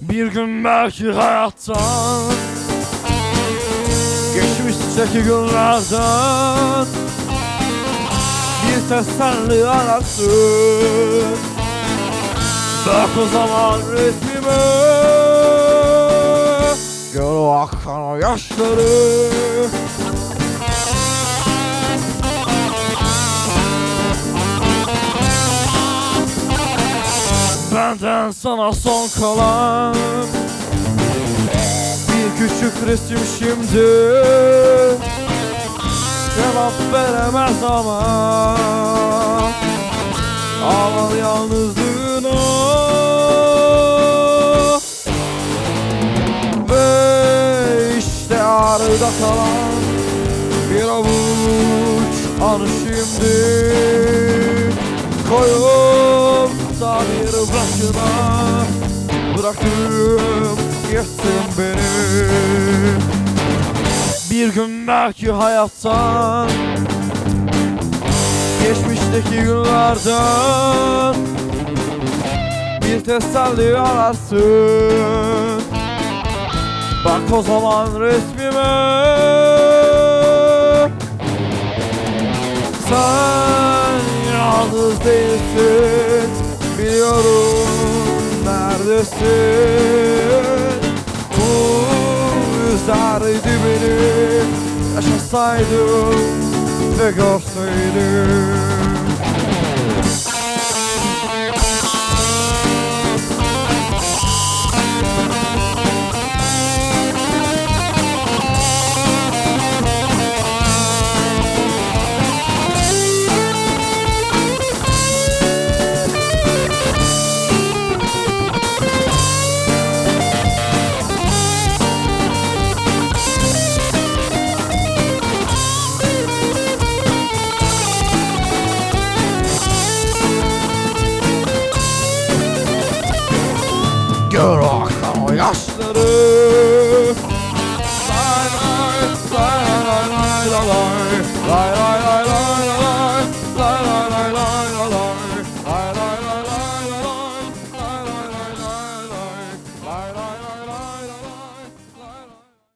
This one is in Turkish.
Bir gün belki hayattan Geçmişteki günlerden Bir teselli ararsın Bak o zaman resmime Gör o o yaşları Benden sana son kalan Bir küçük resim şimdi. Cevap veremez ama Ağlar yalnızlığına Ve işte arada kalan Bir avuç anı şimdi. Koyup bir başına Bıraktım gittim beni. Bir gün belki hayattan Geçmişteki günlerden Bir teselli ararsın. Bak o zaman resmime. Sen yalnız değilsin Biliyorum neredesin? Bu üzerdi beni Yaşasaydım ve görseydim Rock, oh, yes,